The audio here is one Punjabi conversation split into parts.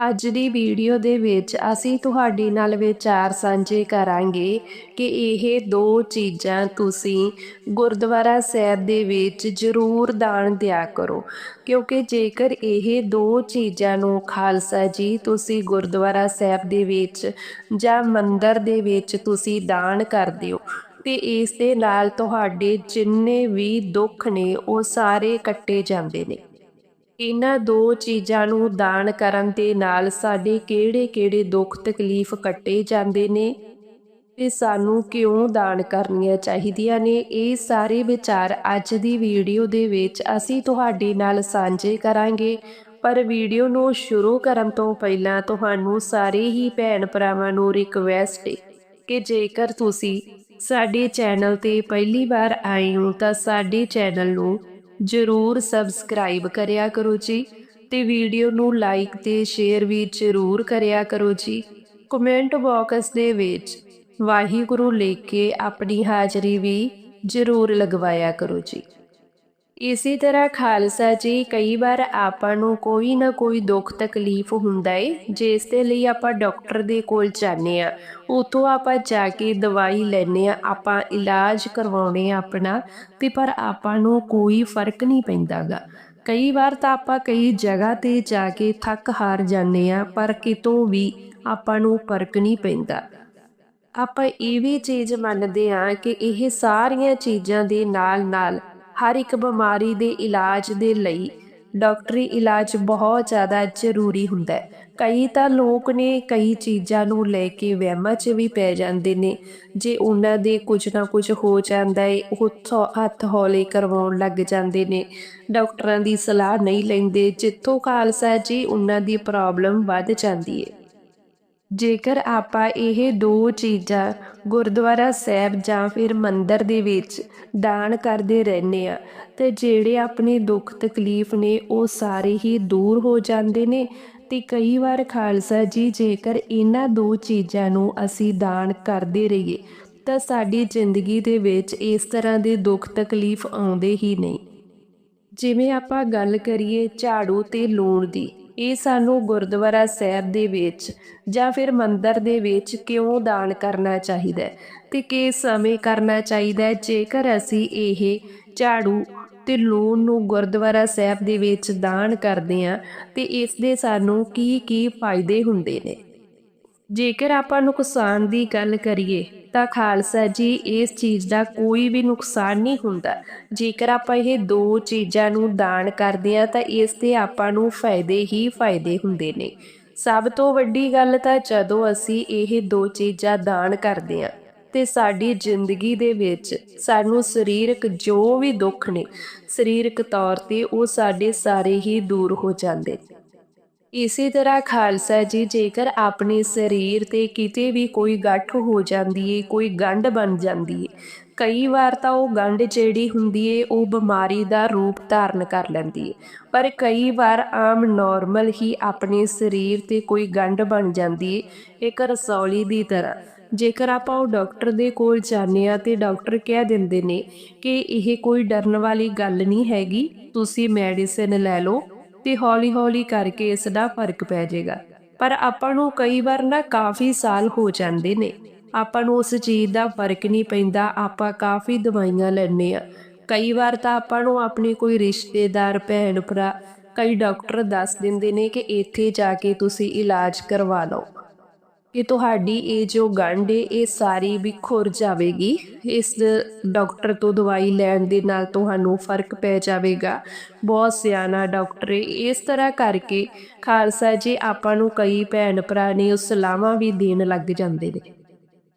ਅੱਜ ਦੀ ਵੀਡੀਓ ਦੇ ਵਿੱਚ ਅਸੀਂ ਤੁਹਾਡੇ ਨਾਲ ਵਿਚਾਰ ਸਾਂਝੇ ਕਰਾਂਗੇ ਕਿ ਇਹ ਦੋ ਚੀਜ਼ਾਂ ਤੁਸੀਂ ਗੁਰਦੁਆਰਾ ਸਾਹਿਬ ਦੇ ਵਿੱਚ ਜ਼ਰੂਰ ਦਾਨ ਦਿਆ ਕਰੋ। ਕਿਉਂਕਿ ਜੇਕਰ ਇਹ ਦੋ ਚੀਜ਼ਾਂ ਨੂੰ ਖਾਲਸਾ ਜੀ ਤੁਸੀਂ ਗੁਰਦੁਆਰਾ ਸਾਹਿਬ ਦੇ ਵਿੱਚ ਜਾਂ ਮੰਦਰ ਦੇ ਵਿੱਚ ਤੁਸੀਂ ਦਾਨ ਕਰਦੇ ਹੋ, ਤੇ ਇਸ ਦੇ ਨਾਲ ਤੁਹਾਡੇ ਜਿੰਨੇ ਵੀ ਦੁੱਖ ਨੇ ਉਹ ਸਾਰੇ ਕੱਟੇ ਜਾਂਦੇ ਨੇ। ਇਹਨਾਂ ਦੋ ਚੀਜ਼ਾਂ ਨੂੰ ਦਾਨ ਕਰਨ ਦੇ ਨਾਲ ਸਾਡੇ ਕਿਹੜੇ-ਕਿਹੜੇ ਦੁੱਖ ਤਕਲੀਫ ਕੱਟੇ ਜਾਂਦੇ ਨੇ ਤੇ ਸਾਨੂੰ ਕਿਉਂ ਦਾਨ ਕਰਨੀਆਂ ਚਾਹੀਦੀਆਂ ਨੇ, ਇਹ ਸਾਰੇ ਵਿਚਾਰ ਅੱਜ ਦੀ ਵੀਡੀਓ ਦੇ ਵਿੱਚ ਅਸੀਂ ਤੁਹਾਡੇ ਨਾਲ ਸਾਂਝੇ ਕਰਾਂਗੇ। ਪਰ ਵੀਡੀਓ ਨੂੰ ਸ਼ੁਰੂ ਕਰਨ ਤੋਂ ਪਹਿਲਾਂ ਤੁਹਾਨੂੰ ਸਾਰੇ ਹੀ ਭੈਣ ਭਰਾਵਾਂ ਨੂੰ ਰਿਕਵੈਸਟ ਹੈ ਕਿ ਜੇਕਰ ਤੁਸੀਂ ਸਾਡੇ ਚੈਨਲ ਤੇ ਪਹਿਲੀ ਵਾਰ ਆਏ ਹੋ ਤਾਂ ਸਾਡੇ ਚੈਨਲ ਨੂੰ ਜਰੂਰ ਸਬਸਕ੍ਰਾਈਬ ਕਰਿਆ ਕਰੋ ਜੀ ਤੇ ਵੀਡੀਓ ਨੂੰ ਲਾਈਕ ਤੇ ਸ਼ੇਅਰ ਵੀ ਜਰੂਰ ਕਰਿਆ ਕਰੋ ਜੀ। ਕਮੈਂਟ ਬਾਕਸ ਦੇ ਵਿੱਚ ਵਾਹਿਗੁਰੂ ਲਿਖ ਕੇ ਆਪਣੀ ਹਾਜ਼ਰੀ ਵੀ ਜਰੂਰ ਲਗਵਾਇਆ ਕਰੋ ਜੀ। ਇਸੇ ਤਰ੍ਹਾਂ ਖਾਲਸਾ ਜੀ ਕਈ ਵਾਰ ਆਪਾਂ ਨੂੰ ਕੋਈ ਨਾ ਕੋਈ ਦੁੱਖ ਤਕਲੀਫ ਹੁੰਦਾ ਏ, ਜਿਸ ਦੇ ਲਈ ਆਪਾਂ ਡਾਕਟਰ ਦੇ ਕੋਲ ਜਾਂਦੇ ਆ ਉਤੋਂ ਆਪਾਂ ਜਾ ਕੇ ਦਵਾਈ ਲੈਨੇ ਆ ਆਪਾਂ ਇਲਾਜ ਕਰਵਾਉਣੇ ਆ ਆਪਣਾ, ਤੇ ਪਰ ਆਪਾਂ ਨੂੰ ਕੋਈ ਫ਼ਰਕ ਨਹੀਂ ਪੈਂਦਾਗਾ। ਕਈ ਵਾਰ ਤਾਂ ਆਪਾਂ ਕਈ ਜਗ੍ਹਾ ਤੇ ਜਾ ਕੇ ਥੱਕ ਹਾਰ ਜਾਂਦੇ ਆ ਪਰ ਕਿਤੋਂ ਵੀ ਆਪਾਂ ਨੂੰ ਫ਼ਰਕ ਨਹੀਂ ਪੈਂਦਾ। ਆਪਾਂ ਇਹ ਵੀ ਚੀਜ਼ ਮੰਨਦੇ ਆ ਕਿ ਇਹ ਸਾਰੀਆਂ ਚੀਜ਼ਾਂ ਦੇ ਨਾਲ-ਨਾਲ ਹਰ ਇੱਕ ਬਿਮਾਰੀ ਦੇ ਇਲਾਜ ਦੇ ਲਈ ਡਾਕਟਰੀ ਇਲਾਜ ਬਹੁਤ ਜ਼ਿਆਦਾ ਜ਼ਰੂਰੀ ਹੁੰਦਾ ਹੈ। ਕਈ ਤਾਂ ਲੋਕ ਨੇ ਕਈ ਚੀਜ਼ਾਂ ਨੂੰ ਲੈ ਕੇ ਵਹਿਮਾਂ 'ਚ ਵੀ ਪੈ ਜਾਂਦੇ ਨੇ। ਜੇ ਉਹਨਾਂ ਦੇ ਕੁਝ ਨਾ ਕੁਝ ਹੋ ਜਾਂਦਾ ਏ, ਉਹ ਹੱਥ ਹੌਲੇ ਕਰਵਾਉਣ ਲੱਗ ਜਾਂਦੇ ਨੇ। ਡਾਕਟਰਾਂ ਦੀ ਸਲਾਹ ਨਹੀਂ ਲੈਂਦੇ। ਜਿੱਥੋਂ ਖਾਲਸਾ ਜੀ, ਉਹਨਾਂ ਦੀ ਪ੍ਰੋਬਲਮ ਵੱਧ ਜਾਂਦੀ ਹੈ ਜੇਕਰ ਆਪਾਂ ਇਹ ਦੋ ਚੀਜ਼ਾਂ ਗੁਰਦੁਆਰਾ ਸਾਹਿਬ ਜਾਂ ਫਿਰ ਮੰਦਰ ਦੇ ਵਿੱਚ ਦਾਨ ਕਰਦੇ ਰਹਿੰਦੇ ਆ ਤੇ ਜਿਹੜੇ ਆਪਣੇ ਦੁੱਖ ਤਕਲੀਫ ਨੇ ਉਹ ਸਾਰੇ ਹੀ ਦੂਰ ਹੋ ਜਾਂਦੇ ਨੇ। ਤੇ ਕਈ ਵਾਰ ਖਾਲਸਾ ਜੀ, ਜੇਕਰ ਇਹਨਾਂ ਦੋ ਚੀਜ਼ਾਂ ਨੂੰ ਅਸੀਂ ਦਾਨ ਕਰਦੇ ਰਹੀਏ, ਤਾਂ ਸਾਡੀ ਜ਼ਿੰਦਗੀ ਦੇ ਵਿੱਚ ਇਸ ਤਰ੍ਹਾਂ ਦੇ ਦੁੱਖ ਤਕਲੀਫ ਆਉਂਦੇ ਹੀ ਨਹੀਂ। ਜਿਵੇਂ ਆਪਾਂ ਗੱਲ ਕਰੀਏ ਝਾੜੂ ਤੇ ਲੂਣ ਦੀ ਇਹ ਸਾਨੂੰ ਗੁਰਦੁਆਰਾ ਸਾਹਿਬ ਦੇ ਵਿੱਚ ਜਾਂ ਫਿਰ ਮੰਦਰ ਦੇ ਵਿੱਚ ਕਿਉਂ ਦਾਨ ਕਰਨਾ ਚਾਹੀਦਾ ਹੈ ਤੇ ਕਿਸ ਸਮੇਂ ਕਰਨਾ ਚਾਹੀਦਾ ਹੈ? ਜੇਕਰ ਅਸੀਂ ਇਹ ਝਾੜੂ ਤੇ ਲੂਣ ਨੂੰ ਗੁਰਦੁਆਰਾ ਸਾਹਿਬ ਦੇ ਵਿੱਚ ਦਾਨ ਕਰਦੇ ਆ ਤੇ ਇਸ ਦੇ ਸਾਨੂੰ ਕੀ ਕੀ ਫਾਇਦੇ ਹੁੰਦੇ ਨੇ? ਜੇਕਰ ਆਪਾਂ ਨੁਕਸਾਨ ਦੀ ਗੱਲ ਕਰੀਏ ਤਾਂ ਖਾਲਸਾ ਜੀ, ਇਸ ਚੀਜ਼ ਦਾ ਕੋਈ ਵੀ ਨੁਕਸਾਨ ਨਹੀਂ ਹੁੰਦਾ। ਜੇਕਰ ਆਪਾਂ ਇਹ ਦੋ ਚੀਜ਼ਾਂ ਨੂੰ ਦਾਨ ਕਰਦੇ ਆ ਤਾਂ ਇਸ ਤੇ ਆਪਾਂ ਨੂੰ ਫਾਇਦੇ ਹੀ ਫਾਇਦੇ ਹੁੰਦੇ ਨੇ। ਸਭ ਤੋਂ ਵੱਡੀ ਗੱਲ ਤਾਂ ਜਦੋਂ ਅਸੀਂ ਇਹ ਦੋ ਚੀਜ਼ਾਂ ਦਾਨ ਕਰਦੇ ਆ ਤੇ ਸਾਡੀ ਜ਼ਿੰਦਗੀ ਦੇ ਵਿੱਚ ਸਾਨੂੰ ਸਰੀਰਕ ਜੋ ਵੀ ਦੁੱਖ ਨੇ, ਸਰੀਰਕ ਤੌਰ ਤੇ ਉਹ ਸਾਡੇ ਸਾਰੇ ਹੀ ਦੂਰ ਹੋ ਜਾਂਦੇ ਇਸੇ ਤਰ੍ਹਾਂ ਖਾਲਸਾ ਜੀ, ਜੇਕਰ ਆਪਣੇ ਸਰੀਰ ਤੇ ਕਿਤੇ ਵੀ ਕੋਈ ਗੱਠ ਹੋ ਜਾਂਦੀ ਏ, ਕੋਈ ਗੰਢ ਬਣ ਜਾਂਦੀ ਏ, ਕਈ ਵਾਰ ਤਾਂ ਉਹ ਗੰਢ ਜਿਹੜੀ ਹੁੰਦੀ ਏ, ਉਹ ਬਿਮਾਰੀ ਦਾ ਰੂਪ ਧਾਰਨ ਕਰ ਲੈਂਦੀ ਏ। ਪਰ ਕਈ ਵਾਰ ਆਮ ਨਾਰਮਲ ਹੀ ਆਪਣੇ ਸਰੀਰ ਤੇ ਕੋਈ ਗੰਢ ਬਣ ਜਾਂਦੀ ਏ, ਇੱਕ ਰਸੌਲੀ ਦੀ ਤਰ੍ਹਾਂ। ਜੇਕਰ ਆਪਾਂ ਉਹ ਡਾਕਟਰ ਦੇ ਕੋਲ ਜਾਂਦੇ ਆ ਤੇ ਡਾਕਟਰ ਕਹਿ ਦਿੰਦੇ ਨੇ ਕਿ ਇਹ ਕੋਈ ਡਰਨ ਵਾਲੀ ਗੱਲ ਨਹੀਂ ਹੈਗੀ, ਤੁਸੀਂ ਮੈਡੀਸਿਨ ਲੈ ਲਓ। ਤੇ ਹੌਲੀ-ਹੌਲੀ ਕਰਕੇ ਇਸ ਦਾ ਫ਼ਰਕ ਪੈ ਜਾਏਗਾ। ਪਰ ਆਪਾਂ ਨੂੰ ਕਈ ਵਾਰ ਨਾ ਕਾਫੀ ਸਾਲ ਹੋ ਜਾਂਦੇ ਨੇ। ਆਪਾਂ ਨੂੰ ਉਸ ਚੀਜ਼ ਦਾ ਫ਼ਰਕ ਨਹੀਂ ਪੈਂਦਾ, ਆਪਾਂ ਕਾਫੀ ਦਵਾਈਆਂ ਲੈਣੇ ਆ ਕਈ ਵਾਰ ਤਾਂ ਆਪਾਂ ਨੂੰ ਆਪਣੇ ਕੋਈ ਰਿਸ਼ਤੇਦਾਰ ਭੈਣ ਭਰਾ ਕਈ ਡਾਕਟਰ ਦੱਸ ਦਿੰਦੇ ਨੇ ਕਿ ਇੱਥੇ ਜਾ ਕੇ ਤੁਸੀਂ ਇਲਾਜ ਕਰਵਾ ਲਓ। ਕਿ ਤੁਹਾਡੀ ਇਹ ਜੋ ਗੰਢ ਹੈ ਇਹ ਸਾਰੀ ਵੀ ਖੁਰ ਜਾਵੇਗੀ। ਇਸ ਡਾਕਟਰ ਤੋਂ ਦਵਾਈ ਲੈਣ ਦੇ ਨਾਲ ਤੁਹਾਨੂੰ ਫ਼ਰਕ ਪੈ ਜਾਵੇਗਾ। ਬਹੁਤ ਸਿਆਣਾ ਡਾਕਟਰ ਹੈ ਇਸ ਤਰ੍ਹਾਂ ਕਰਕੇ ਖਾਲਸਾ ਜੀ, ਆਪਾਂ ਨੂੰ ਕਈ ਭੈਣ ਭਰਾ ਨੇ ਉਹ ਸਲਾਹਾਂ ਵੀ ਦੇਣ ਲੱਗ ਜਾਂਦੇ ਨੇ।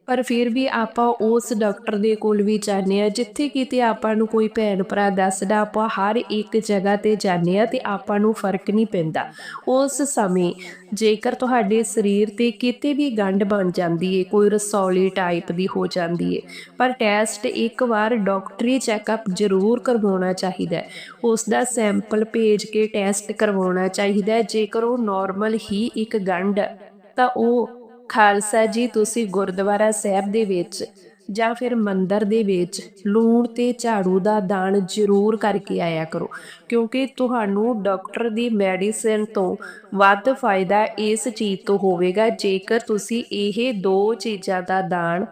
ਪਰ ਫਿਰ ਵੀ ਆਪਾਂ ਉਸ ਡਾਕਟਰ ਦੇ ਕੋਲ ਵੀ ਜਾਂਦੇ ਆ ਜਿੱਥੇ ਕਿਤੇ ਆਪਾਂ ਨੂੰ ਕੋਈ ਭੈਣ ਭਰਾ ਦੱਸਦਾ, ਆਪਾਂ ਹਰ ਇੱਕ ਜਗ੍ਹਾ ਤੇ ਜਾਂਦੇ ਆ ਤੇ ਆਪਾਂ ਨੂੰ ਫ਼ਰਕ ਨਹੀਂ ਪੈਂਦਾ। ਉਸ ਸਮੇਂ ਜੇਕਰ ਤੁਹਾਡੇ ਸਰੀਰ ਤੇ ਕਿਤੇ ਵੀ ਗੰਢ ਬਣ ਜਾਂਦੀ ਏ, ਕੋਈ ਰਸੌਲੀ ਟਾਈਪ ਦੀ ਹੋ ਜਾਂਦੀ ਏ, ਪਰ ਟੈਸਟ ਇੱਕ ਵਾਰ ਡਾਕਟਰੀ ਚੈੱਕਅਪ ਜ਼ਰੂਰ ਕਰਵਾਉਣਾ ਚਾਹੀਦਾ ਹੈ। ਉਸ ਦਾ ਸੈਂਪਲ ਭੇਜ ਕੇ ਟੈਸਟ ਕਰਵਾਉਣਾ ਚਾਹੀਦਾ ਜੇਕਰ ਉਹ ਨਾਰਮਲ ਹੀ ਇੱਕ ਗੰਢ, ਤਾਂ ਉਹ ਖਾਲਸਾ ਜੀ, ਤੁਸੀਂ ਗੁਰਦੁਆਰਾ ਸਾਹਿਬ ਦੇ ਵਿੱਚ ਜਾਂ ਫਿਰ ਮੰਦਰ ਦੇ ਵਿੱਚ ਲੂਣ ਤੇ ਝਾੜੂ ਦਾ ਦਾਨ ਜ਼ਰੂਰ ਕਰਕੇ ਆਇਆ ਕਰੋ। ਕਿਉਂਕਿ ਤੁਹਾਨੂੰ ਡਾਕਟਰ ਦੀ ਮੈਡੀਸਿਨ ਤੋਂ ਵੱਧ ਫਾਇਦਾ ਇਸ ਚੀਜ਼ ਤੋਂ ਹੋਵੇਗਾ। ਜੇਕਰ ਤੁਸੀਂ ਇਹ ਦੋ ਚੀਜ਼ਾਂ ਦਾ ਦਾਨ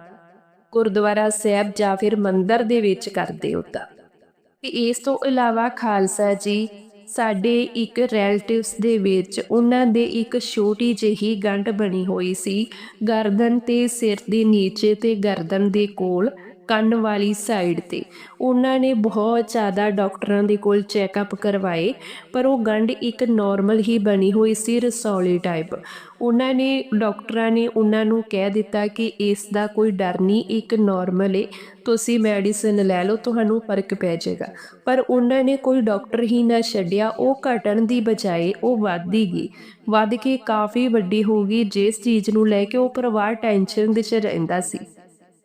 ਗੁਰਦੁਆਰਾ ਸਾਹਿਬ ਜਾਂ ਫਿਰ ਮੰਦਰ ਦੇ ਵਿੱਚ ਕਰਦੇ ਹੋ ਤਾਂ। ਇਸ ਤੋਂ ਇਲਾਵਾ ਖਾਲਸਾ ਜੀ ਸਾਡੇ ਇੱਕ ਰਿਲੇਟਿਵਸ ਦੇ ਵਿੱਚ ਉਹਨਾਂ ਦੇ ਇੱਕ ਛੋਟੀ ਜਿਹੀ ਗੰਢ ਬਣੀ ਹੋਈ ਸੀ, ਗਰਦਨ ਤੇ ਸਿਰ ਦੇ ਨੀਚੇ ਤੇ ਗਰਦਨ ਦੇ ਕੋਲ। ਕੰਨ ਵਾਲੀ ਸਾਈਡ ਤੇ। ਉਹਨਾਂ ਨੇ ਬਹੁਤ ਜ਼ਿਆਦਾ ਡਾਕਟਰਾਂ ਦੇ ਕੋਲ ਚੈੱਕਅਪ ਕਰਵਾਏ, ਪਰ ਉਹ ਗੰਢ ਇੱਕ ਨਾਰਮਲ ਹੀ ਬਣੀ ਹੋਈ ਸੀ ਰਸੌਲੀ ਟਾਈਪ ਉਹਨਾਂ ਨੇ, ਡਾਕਟਰਾਂ ਨੇ ਉਹਨਾਂ ਨੂੰ ਕਹਿ ਦਿੱਤਾ ਕਿ ਇਸ ਦਾ ਕੋਈ ਡਰ ਨਹੀਂ, ਇੱਕ ਨਾਰਮਲ ਏ। ਤੁਸੀਂ ਮੈਡੀਸਿਨ ਲੈ ਲਓ, ਤੁਹਾਨੂੰ ਫ਼ਰਕ ਪੈ ਜਾਏਗਾ। ਪਰ ਉਹਨਾਂ ਨੇ ਕੋਈ ਡਾਕਟਰ ਹੀ ਨਾ ਛੱਡਿਆ। ਉਹ ਘਟਣ ਦੀ ਬਜਾਏ ਉਹ ਵੱਧਦੀ ਗਈ। ਵੱਧ ਕੇ ਕਾਫੀ ਵੱਡੀ ਹੋ ਗਈ। ਜਿਸ ਚੀਜ਼ ਨੂੰ ਲੈ ਕੇ ਉਹ ਪਰਿਵਾਰ ਟੈਨਸ਼ਨ ਵਿੱਚ ਰਹਿੰਦਾ ਸੀ।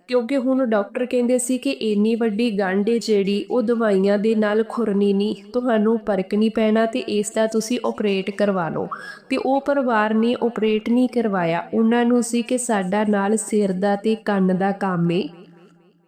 ਕਿਉਂਕਿ ਹੁਣ ਡਾਕਟਰ ਕਹਿੰਦੇ ਸੀ ਕਿ ਇੰਨੀ ਵੱਡੀ ਗੰਢ ਏ ਜਿਹੜੀ ਉਹ ਦਵਾਈਆਂ ਦੇ ਨਾਲ ਖੁਰਨੀ ਨਹੀਂ, ਤੁਹਾਨੂੰ ਪਰਕ ਨਹੀਂ ਪੈਣਾ ਤੇ ਇਸ ਦਾ ਤੁਸੀਂ ਆਪਰੇਟ ਕਰਵਾ ਲਓ। ਤੇ ਉਹ ਪਰਿਵਾਰ ਨੇ ਆਪਰੇਟ ਨਹੀਂ ਕਰਵਾਇਆ। ਉਹਨਾਂ ਨੂੰ ਸੀ ਕਿ ਸਾਡਾ ਨਾਲ ਸਿਰ ਦਾ ਤੇ ਕੰਨ ਦਾ ਕੰਮ ਏ।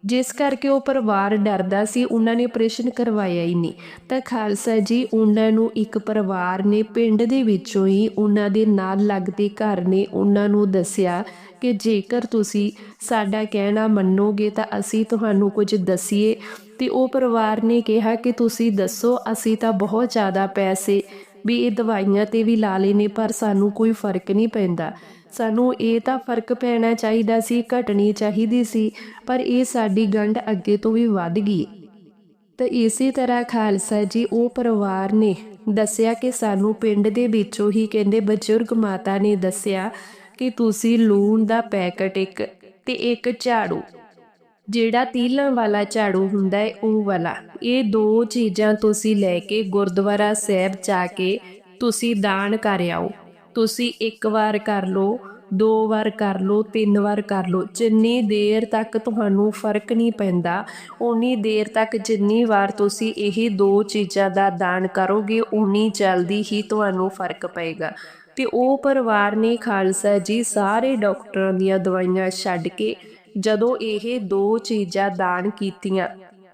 ਜਿਸ ਕਰਕੇ ਉਹ ਪਰਿਵਾਰ ਡਰਦਾ ਸੀ, ਉਹਨਾਂ ਨੇ ਆਪਰੇਸ਼ਨ ਕਰਵਾਇਆ ਹੀ ਨਹੀਂ। ਤਾਂ ਖਾਲਸਾ ਜੀ, ਉਹਨਾਂ ਨੂੰ ਇੱਕ ਪਰਿਵਾਰ ਨੇ ਪਿੰਡ ਦੇ ਵਿੱਚੋਂ ਹੀ ਉਹਨਾਂ ਦੇ ਨਾਲ ਲੱਗਦੇ ਘਰ ਨੇ, ਉਹਨਾਂ ਨੂੰ ਦੱਸਿਆ ਕਿ ਜੇਕਰ ਤੁਸੀਂ ਸਾਡਾ ਕਹਿਣਾ ਮੰਨੋਗੇ ਤਾਂ ਅਸੀਂ ਤੁਹਾਨੂੰ ਕੁਝ ਦਸੀਏ। ਤੇ ਉਹ ਪਰਿਵਾਰ ਨੇ ਕਿਹਾ ਕਿ ਤੁਸੀਂ ਦੱਸੋ, ਅਸੀਂ ਤਾਂ ਬਹੁਤ ਜ਼ਿਆਦਾ ਪੈਸੇ ਵੀ ਇਹ ਦਵਾਈਆਂ ਤੇ ਵੀ ਲਾ ਲਏ ਨੇ, ਪਰ ਸਾਨੂੰ ਕੋਈ ਫ਼ਰਕ ਨਹੀਂ ਪੈਂਦਾ। ਸਾਨੂੰ ਇਹ ਤਾਂ ਫ਼ਰਕ ਪੈਣਾ ਚਾਹੀਦਾ ਸੀ, ਘਟਣੀ ਚਾਹੀਦੀ ਸੀ, ਪਰ ਇਹ ਸਾਡੀ ਗੰਢ ਅੱਗੇ ਤੋਂ ਵੀ ਵੱਧ ਗਈ। ਤਾਂ ਇਸੇ ਤਰ੍ਹਾਂ ਖਾਲਸਾ ਜੀ, ਉਹ ਪਰਿਵਾਰ ਨੇ ਦੱਸਿਆ ਕਿ ਸਾਨੂੰ ਪਿੰਡ ਦੇ ਵਿੱਚੋਂ ਹੀ ਕਹਿੰਦੇ ਬਜ਼ੁਰਗ ਮਾਤਾ ਨੇ ਦੱਸਿਆ ਕਿ ਤੁਸੀਂ ਲੂਣ ਦਾ ਪੈਕਟ ਇੱਕ ਤੇ ਇੱਕ ਝਾੜੂ, ਜਿਹੜਾ ਤੀਲਾਂ ਵਾਲਾ ਝਾੜੂ ਹੁੰਦਾ ਹੈ ਉਹ ਵਾਲਾ। ਇਹ ਦੋ ਚੀਜ਼ਾਂ ਤੁਸੀਂ ਲੈ ਕੇ ਗੁਰਦੁਆਰਾ ਸਾਹਿਬ ਜਾ ਕੇ ਤੁਸੀਂ ਦਾਨ ਕਰ ਆਓ। ਤੁਸੀਂ ਇੱਕ ਵਾਰ ਕਰ ਲਓ, ਦੋ ਵਾਰ ਕਰ ਲਓ, ਤਿੰਨ ਵਾਰ ਕਰ ਲਓ, ਜਿੰਨੀ ਦੇਰ ਤੱਕ ਤੁਹਾਨੂੰ ਫ਼ਰਕ ਨਹੀਂ ਪੈਂਦਾ ਉਨੀ ਦੇਰ ਤੱਕ ਜਿੰਨੀ ਵਾਰ ਤੁਸੀਂ ਇਹ ਦੋ ਚੀਜ਼ਾਂ ਦਾ ਦਾਨ ਕਰੋਗੇ ਉਨੀ ਜਲਦੀ ਹੀ ਤੁਹਾਨੂੰ ਫ਼ਰਕ ਪਏਗਾ। ਤੇ ਉਹ ਪਰਿਵਾਰ ਨੇ ਖਾਲਸਾ ਜੀ ਸਾਰੇ ਡਾਕਟਰਾਂ ਦੀਆਂ ਦਵਾਈਆਂ ਛੱਡ ਕੇ ਜਦੋਂ ਇਹ ਦੋ ਚੀਜ਼ਾਂ ਦਾਨ ਕੀਤੀਆਂ,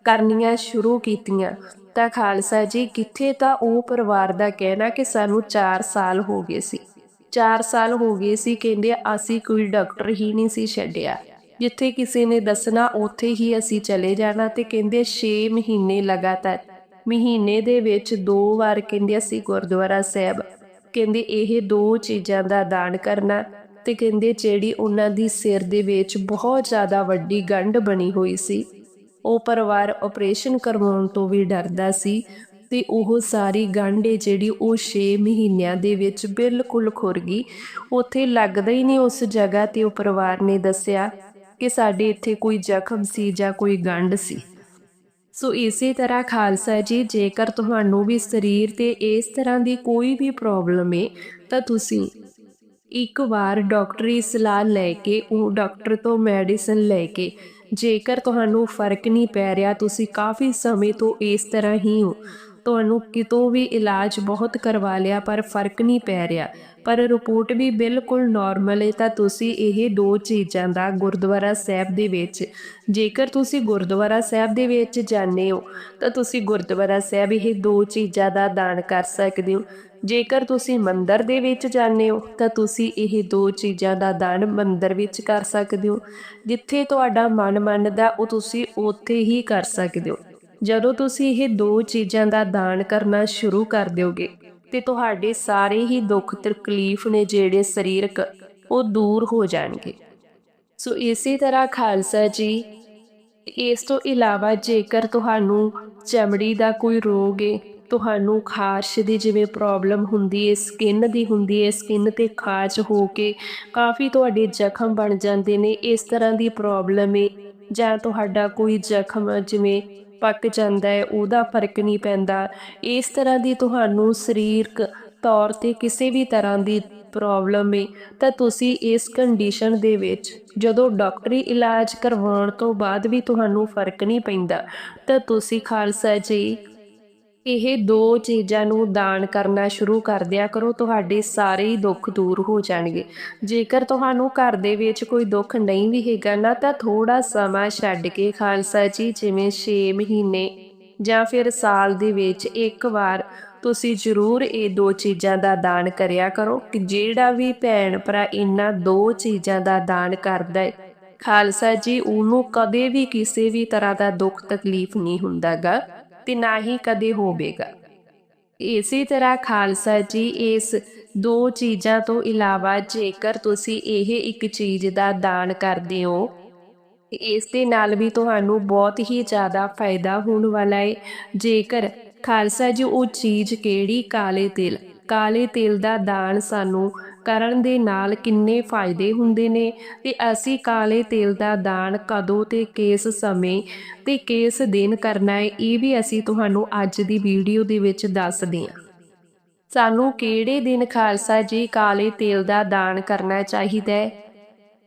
ਕਰਨੀਆਂ ਸ਼ੁਰੂ ਕੀਤੀਆਂ, ਤਾਂ ਖਾਲਸਾ ਜੀ ਕਿੱਥੇ ਤਾਂ ਉਹ ਪਰਿਵਾਰ ਦਾ ਕਹਿਣਾ ਕਿ ਸਾਨੂੰ 4 ਸਾਲ ਹੋ ਗਏ ਸੀ। 4 ਸਾਲ ਹੋ ਗਏ ਸੀ, ਕਹਿੰਦੇ ਅਸੀਂ ਕੋਈ ਡਾਕਟਰ ਹੀ ਨਹੀਂ ਸੀ ਛੱਡਿਆ। ਜਿੱਥੇ ਕਿਸੇ ਨੇ ਦੱਸਣਾ, ਉੱਥੇ ਹੀ ਅਸੀਂ ਚਲੇ ਜਾਣਾ ਤੇ ਕਹਿੰਦੇ 6 ਮਹੀਨੇ ਲਗਾਤਾਰ। ਮਹੀਨੇ ਦੇ ਵਿੱਚ ਦੋ ਵਾਰ ਕਹਿੰਦੇ ਅਸੀਂ ਗੁਰਦੁਆਰਾ ਸਾਹਿਬ। ਕਹਿੰਦੇ ਇਹ ਦੋ ਚੀਜ਼ਾਂ ਦਾ ਦਾਨ ਕਰਨਾ ਤੇ ਕਹਿੰਦੇ ਜਿਹੜੀ ਉਹਨਾਂ ਦੀ ਸਿਰ ਦੇ ਵਿੱਚ ਬਹੁਤ ਜ਼ਿਆਦਾ ਵੱਡੀ ਗੰਢ ਬਣੀ ਹੋਈ ਸੀ, ਉਹ ਪਰਿਵਾਰ ਆਪਰੇਸ਼ਨ ਕਰਵਾਉਣ ਤੋਂ ਵੀ ਡਰਦਾ ਸੀ। ਤੇ ਉਹ ਸਾਰੀ ਗੰਢ ਏ ਜਿਹੜੀ ਉਹ 6 ਮਹੀਨਿਆਂ ਦੇ ਵਿੱਚ ਬਿਲਕੁਲ ਖੁਰ ਗਈ। ਉੱਥੇ ਲੱਗਦਾ ਹੀ ਨਹੀਂ ਉਸ ਜਗ੍ਹਾ ਤੇ ਉਹ ਪਰਿਵਾਰ ਨੇ ਦੱਸਿਆ ਕਿ ਸਾਡੇ ਇੱਥੇ ਕੋਈ ਜ਼ਖਮ ਸੀ ਜਾਂ ਕੋਈ ਗੰਢ ਸੀ। ਸੋ ਇਸੇ ਤਰ੍ਹਾਂ ਖਾਲਸਾ ਜੀ, ਜੇਕਰ ਤੁਹਾਨੂੰ ਵੀ ਸਰੀਰ ਤੇ ਇਸ ਤਰ੍ਹਾਂ ਦੀ ਕੋਈ ਵੀ ਪ੍ਰੋਬਲਮ ਹੈ ਤਾਂ ਤੁਸੀਂ ਇੱਕ ਵਾਰ ਡਾਕਟਰੀ ਸਲਾਹ ਲੈ ਕੇ, ਉਹ ਡਾਕਟਰ ਤੋਂ ਮੈਡੀਸਨ ਲੈ ਕੇ, ਜੇਕਰ ਤੁਹਾਨੂੰ ਫ਼ਰਕ ਨਹੀਂ ਪੈ ਰਿਹਾ, ਤੁਸੀਂ ਕਾਫੀ ਸਮੇਂ ਤੋਂ ਇਸ ਤਰ੍ਹਾਂ ਹੀ ਹੋ। ਤੁਹਾਨੂੰ ਕਿਤੋਂ ਵੀ ਇਲਾਜ ਬਹੁਤ ਕਰਵਾ ਲਿਆ, ਪਰ ਫ਼ਰਕ ਨਹੀਂ ਪੈ ਰਿਹਾ। ਪਰ ਰਿਪੋਰਟ ਵੀ ਬਿਲਕੁਲ ਨਾਰਮਲ ਹੈ ਤਾਂ ਤੁਸੀਂ ਇਹ ਦੋ ਚੀਜ਼ਾਂ ਦਾ ਗੁਰਦੁਆਰਾ ਸਾਹਿਬ ਦੇ ਵਿੱਚ, ਜੇਕਰ ਤੁਸੀਂ ਗੁਰਦੁਆਰਾ ਸਾਹਿਬ ਦੇ ਵਿੱਚ ਜਾਂਦੇ ਹੋ, ਤਾਂ ਤੁਸੀਂ ਗੁਰਦੁਆਰਾ ਸਾਹਿਬ ਇਹ ਦੋ ਚੀਜ਼ਾਂ ਦਾ ਦਾਨ ਕਰ ਸਕਦੇ ਹੋ। ਜੇਕਰ ਤੁਸੀਂ ਮੰਦਰ ਦੇ ਵਿੱਚ ਜਾਂਦੇ ਹੋ, ਤਾਂ ਤੁਸੀਂ ਇਹ ਦੋ ਚੀਜ਼ਾਂ ਦਾ ਦਾਨ ਮੰਦਰ ਵਿੱਚ ਕਰ ਸਕਦੇ ਹੋ। ਜਿੱਥੇ ਤੁਹਾਡਾ ਮਨ ਮੰਨਦਾ, ਉਹ ਤੁਸੀਂ ਉੱਥੇ ਹੀ ਕਰ ਸਕਦੇ ਹੋ। ਜਦੋਂ ਤੁਸੀਂ ਇਹ ਦੋ ਚੀਜ਼ਾਂ ਦਾ ਦਾਨ ਕਰਨਾ ਸ਼ੁਰੂ ਕਰ ਦਿਓਗੇ, ਤੇ ਤੁਹਾਡੇ ਸਾਰੇ ਹੀ ਦੁੱਖ ਤਕਲੀਫ ਨੇ ਜਿਹੜੇ ਸਰੀਰਕ, ਉਹ ਦੂਰ ਹੋ ਜਾਣਗੇ। ਸੋ ਇਸੇ ਤਰ੍ਹਾਂ ਖਾਲਸਾ ਜੀ, ਇਸ ਤੋਂ ਇਲਾਵਾ ਜੇਕਰ ਤੁਹਾਨੂੰ ਚਮੜੀ ਦਾ ਕੋਈ ਰੋਗ ਹੈ ਤੁਹਾਨੂੰ ਖਾਰਸ਼ ਦੀ ਜਿਵੇਂ ਪ੍ਰੋਬਲਮ ਹੁੰਦੀ ਹੈ ਸਕਿਨ ਦੀ ਹੁੰਦੀ ਹੈ ਸਕਿਨ ਤੇ ਖਾਜ ਹੋ ਕੇ ਕਾਫੀ ਤੁਹਾਡੇ ਜ਼ਖਮ ਬਣ ਜਾਂਦੇ ਨੇ, ਇਸ ਤਰ੍ਹਾਂ ਦੀ ਪ੍ਰੋਬਲਮ ਹੈ ਜਾਂ ਤੁਹਾਡਾ ਕੋਈ ਜ਼ਖਮ ਜਿਵੇਂ ਪੱਕ ਜਾਂਦਾ ਹੈ, ਉਹਦਾ ਫ਼ਰਕ ਨਹੀਂ ਪੈਂਦਾ। ਇਸ ਤਰ੍ਹਾਂ ਦੀ ਤੁਹਾਨੂੰ ਸਰੀਰਕ ਤੌਰ ਤੇ ਕਿਸੇ ਵੀ ਤਰ੍ਹਾਂ ਦੀ ਪ੍ਰੋਬਲਮ ਹੈ ਤਾਂ ਤੁਸੀਂ ਇਸ ਕੰਡੀਸ਼ਨ ਦੇ ਵਿੱਚ ਜਦੋਂ ਡਾਕਟਰੀ ਇਲਾਜ ਕਰਵਾਉਣ ਤੋਂ ਬਾਅਦ ਵੀ ਤੁਹਾਨੂੰ ਫ਼ਰਕ ਨਹੀਂ ਪੈਂਦਾ। ਤਾਂ ਤੁਸੀਂ ਖਾਲਸਾ ਜੀ ਇਹ ਦੋ ਚੀਜ਼ਾਂ ਨੂੰ ਦਾਨ ਕਰਨਾ ਸ਼ੁਰੂ ਕਰ ਦਿਆ ਕਰੋ, ਤੁਹਾਡੇ ਸਾਰੇ ਹੀ ਦੁੱਖ ਦੂਰ ਹੋ ਜਾਣਗੇ। ਜੇਕਰ ਤੁਹਾਨੂੰ ਘਰ ਦੇ ਵਿੱਚ ਕੋਈ ਦੁੱਖ ਨਹੀਂ ਵੀ ਹੈਗਾ ਨਾ, ਤਾਂ ਥੋੜਾ ਸਮਾਂ ਛੱਡ ਕੇ ਖਾਲਸਾ ਜੀ, ਜਿਵੇਂ 6 ਮਹੀਨੇ ਜਾਂ ਫਿਰ ਸਾਲ ਦੇ ਵਿੱਚ ਇੱਕ ਵਾਰ, ਤੁਸੀਂ ਜ਼ਰੂਰ ਇਹ ਦੋ ਚੀਜ਼ਾਂ ਦਾ ਦਾਨ ਕਰਿਆ ਕਰੋ। ਕਿ ਜਿਹੜਾ ਵੀ ਭੈਣ ਭਰਾ ਇਹਨਾਂ ਦੋ ਚੀਜ਼ਾਂ ਦਾ ਦਾਨ ਕਰਦਾ ਹੈ, ਖਾਲਸਾ ਜੀ, ਉਹਨੂੰ ਕਦੇ ਵੀ ਕਿਸੇ ਵੀ ਤਰ੍ਹਾਂ ਦਾ ਦੁੱਖ ਤਕਲੀਫ ਨਹੀਂ ਹੁੰਦਾਗਾ। ਤੇ ਨਾ ਹੀ ਕਦੇ ਹੋਵੇਗਾ। ਇਸੇ ਤਰ੍ਹਾਂ ਖਾਲਸਾ ਜੀ, ਇਸ ਦੋ ਚੀਜ਼ਾਂ ਤੋਂ ਇਲਾਵਾ ਜੇਕਰ ਤੁਸੀਂ ਇਹ ਇੱਕ ਚੀਜ਼ ਦਾ ਦਾਨ ਕਰਦੇ ਹੋ, ਇਸ ਦੇ ਨਾਲ ਵੀ ਤੁਹਾਨੂੰ ਬਹੁਤ ਹੀ ਜ਼ਿਆਦਾ ਫਾਇਦਾ ਹੋਣ ਵਾਲਾ ਹੈ ਜੇਕਰ ਖਾਲਸਾ ਜੀ, ਉਹ ਚੀਜ਼ ਕਿਹੜੀ? ਕਾਲੇ ਤਿਲ। ਕਾਲੇ ਤਿਲ ਦਾ ਦਾਨ ਸਾਨੂੰ ਕਰਨ ਦੇ ਨਾਲ ਕਿੰਨੇ ਫਾਇਦੇ ਹੁੰਦੇ ਨੇ? ਤੇ ਅਸੀਂ ਕਾਲੇ ਤੇਲ ਦਾ ਦਾਨ ਕਦੋਂ ਤੇ ਕਿਸ ਸਮੇਂ ਤੇ ਕਿਸ ਦਿਨ ਕਰਨਾ ਹੈ? ਇਹ ਵੀ ਅਸੀਂ ਤੁਹਾਨੂੰ ਅੱਜ ਦੀ ਵੀਡੀਓ ਦੇ ਵਿੱਚ ਦੱਸਦੇ ਹਾਂ। ਸਾਨੂੰ ਕਿਹੜੇ ਦਿਨ ਖਾਲਸਾ ਜੀ ਕਾਲੇ ਤੇਲ ਦਾ ਦਾਨ ਕਰਨਾ ਚਾਹੀਦਾ ਹੈ?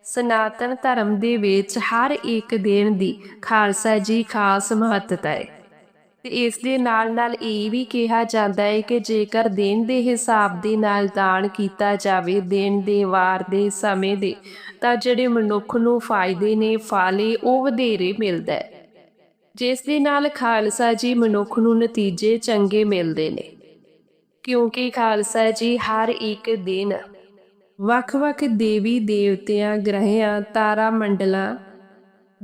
ਸਨਾਤਨ ਧਰਮ ਦੇ ਵਿੱਚ ਹਰ ਇੱਕ ਦਿਨ ਦੀ ਖਾਲਸਾ ਜੀ ਖਾਸ ਮਹੱਤਤਾ ਹੈ। ਤੇ ਇਸ ਦੇ ਨਾਲ ਨਾਲ ਇਹ ਵੀ ਕਿਹਾ ਜਾਂਦਾ ਹੈ ਕਿ ਜੇਕਰ ਦਿਨ ਦੇ ਹਿਸਾਬ ਦੇ ਨਾਲ ਦਾਨ ਕੀਤਾ ਜਾਵੇ, ਦਿਨ ਦੇ ਵਾਰ ਦੇ ਸਮੇਂ ਦੇ, ਤਾਂ ਜਿਹੜੇ ਮਨੁੱਖ ਨੂੰ ਫਾਇਦੇ ਨੇ, ਫਾਲੇ, ਉਹ ਵਧੇਰੇ ਮਿਲਦਾ ਹੈ। ਜਿਸ ਦੇ ਨਾਲ ਖਾਲਸਾ ਜੀ ਮਨੁੱਖ ਨੂੰ ਨਤੀਜੇ ਚੰਗੇ ਮਿਲਦੇ ਨੇ। ਕਿਉਂਕਿ ਖਾਲਸਾ ਜੀ ਹਰ ਇੱਕ ਦਿਨ ਵੱਖ-ਵੱਖ ਦੇਵੀ ਦੇਵਤਿਆਂ, ਗ੍ਰਹਿਆਂ ਤਾਰਾ ਮੰਡਲਾਂ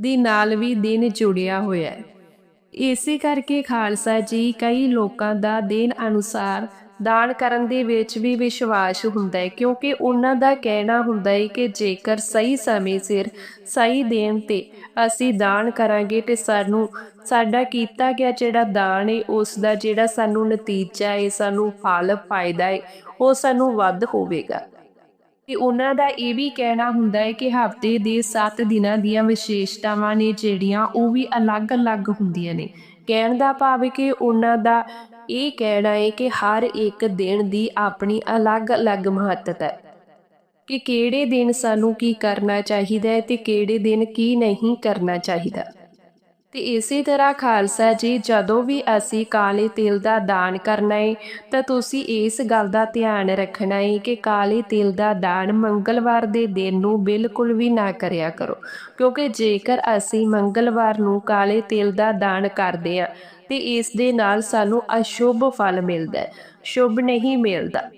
ਦੇ ਨਾਲ ਵੀ ਦਿਨ ਜੁੜਿਆ ਹੋਇਆ ਹੈ। ਇਸੇ ਕਰਕੇ ਖਾਲਸਾ ਜੀ ਕਈ ਲੋਕਾਂ ਦਾ ਦਿਨ ਅਨੁਸਾਰ ਦਾਨ ਕਰਨ ਦੇ ਵਿੱਚ ਵੀ ਵਿਸ਼ਵਾਸ ਹੁੰਦਾ ਹੈ, ਕਿਉਂਕਿ ਉਹਨਾਂ ਦਾ ਕਹਿਣਾ ਹੁੰਦਾ ਹੈ ਕਿ ਜੇਕਰ ਸਹੀ ਸਮੇਂ ਸਿਰ ਸਹੀ ਦੇਣ ਤੇ ਅਸੀਂ ਦਾਨ ਕਰਾਂਗੇ ਤੇ ਸਾਨੂੰ, ਸਾਡਾ ਕੀਤਾ ਗਿਆ ਜਿਹੜਾ ਦਾਨ ਹੈ ਉਸ ਦਾ ਜਿਹੜਾ ਸਾਨੂੰ ਨਤੀਜਾ ਹੈ, ਸਾਨੂੰ ਫਲ, ਫਾਇਦਾ ਹੈ, ਉਹ ਸਾਨੂੰ ਵੱਧ ਹੋਵੇਗਾ। ਤੇ ਉਹਨਾਂ ਦਾ ਇਹ ਵੀ ਕਹਿਣਾ ਹੁੰਦਾ ਹੈ ਕਿ ਹਫ਼ਤੇ ਦੇ 7 ਦਿਨਾਂ ਦੀਆਂ ਵਿਸ਼ੇਸ਼ਤਾਵਾਂ ਨੇ ਜਿਹੜੀਆਂ ਉਹ ਵੀ ਅਲੱਗ-ਅਲੱਗ ਹੁੰਦੀਆਂ ਨੇ। ਕਹਿਣ ਦਾ ਭਾਵ ਹੈ ਕਿ ਉਹਨਾਂ ਦਾ ਇਹ ਕਹਿਣਾ ਹੈ ਕਿ ਹਰ ਇੱਕ ਦਿਨ ਦੀ ਆਪਣੀ ਅਲੱਗ-ਅਲੱਗ ਮਹੱਤਤਾ ਹੈ ਕਿ ਕਿਹੜੇ ਦਿਨ ਸਾਨੂੰ ਕੀ ਕਰਨਾ ਚਾਹੀਦਾ ਹੈ ਤੇ ਕਿਹੜੇ ਦਿਨ ਕੀ ਨਹੀਂ ਕਰਨਾ ਚਾਹੀਦਾ। ਤੇ ਇਸੇ ਤਰ੍ਹਾਂ ਖਾਲਸਾ ਜੀ, ਜਦੋਂ ਵੀ ਅਸੀਂ ਕਾਲੇ ਤਿਲ ਦਾ ਦਾਨ ਕਰਨਾ ਹੈ ਤਾਂ ਤੁਸੀਂ ਇਸ ਗੱਲ ਦਾ ਧਿਆਨ ਰੱਖਣਾ ਹੈ ਕਿ ਕਾਲੇ ਤਿਲ ਦਾ ਦਾਨ ਮੰਗਲਵਾਰ ਦੇ ਦਿਨ ਨੂੰ ਬਿਲਕੁਲ ਵੀ ਨਾ ਕਰਿਆ ਕਰੋ। ਕਿਉਂਕਿ ਜੇਕਰ ਅਸੀਂ ਮੰਗਲਵਾਰ ਨੂੰ ਕਾਲੇ ਤਿਲ ਦਾ ਦਾਨ ਕਰਦੇ ਹਾਂ ਤੇ ਇਸ ਦੇ ਨਾਲ ਸਾਨੂੰ ਅਸ਼ੁਭ ਫਲ ਮਿਲਦਾ ਹੈ ਸ਼ੁਭ ਨਹੀਂ ਮਿਲਦਾ।